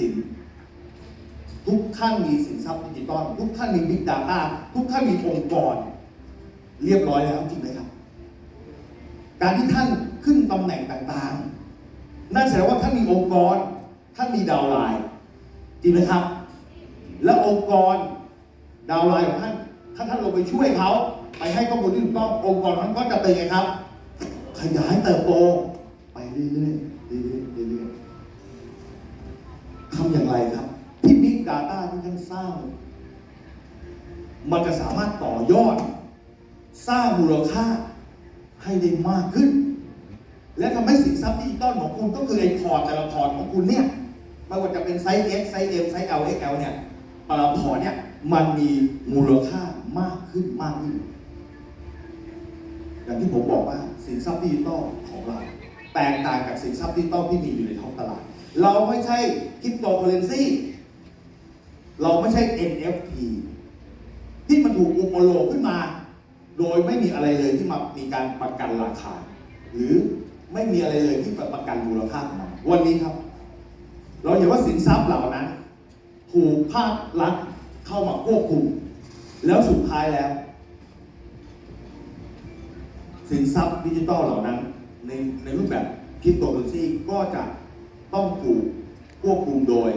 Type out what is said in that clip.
สินทุกท่านมีสินทรัพย์ดิจิตอลทุกท่านมี Big Data ทุกท่านมีองค์กร เรียบร้อยแล้วจริงไหมครับ การที่ท่านขึ้นตำแหน่งต่างๆ นั่นแสดงว่าท่านมีองค์กร ท่านมีดาวไลน์จริงไหมครับ แล้วองค์กรดาวไลน์ของท่านถ้าท่านลงไปช่วยเขาไปให้ข้อมูลที่ถูกต้ององค์กรนั้นก็จะเป็นไงครับ ขยายเติบโตไปเรื่อยๆเรื่อยๆเรื่อยๆำอย่างไรครับ ที่ Big Data ที่ท่านสร้าง มันจะสามารถต่อยอด สร้างมูลค่าให้ได้มากขึ้น และทำให้สินทรัพย์ดิจิตอลของคุณก็คือไอ้พอร์ตแต่ละพอร์ตของคุณเนี่ยไม่ว่าจะเป็นไซส์ X ไซส์ M ไซส์ L XL เนี่ยแต่ละพอร์ตเนี่ยมันมีมูลค่ามากขึ้นมากขึ้นอย่างที่ผมบอกว่าสินทรัพย์ดิจิตอลของเรา แตกต่างจากสินทรัพย์ดิจิตอลที่มีอยู่ในท้องตลาด เราไม่ใช่คริปโตเคอเรนซีเราไม่ใช่ NFT ที่มันถูกอุปโลกขึ้นมา โดยไม่มีอะไรเลยที่มามีการประกันราคา หรือไม่มีอะไรเลยที่ประกันมูลค่าของมันวันนี้ครับ เราเห็นว่าสินทรัพย์เหล่านั้น ถูกภาครัฐเข้ามาควบคุม แล้วสุดท้ายแล้ว สินทรัพย์ดิจิตอลเหล่านั้น ในในรูปแบบคริปโตเคอเรนซีก็จะ ต้องถูกควบคุมโดย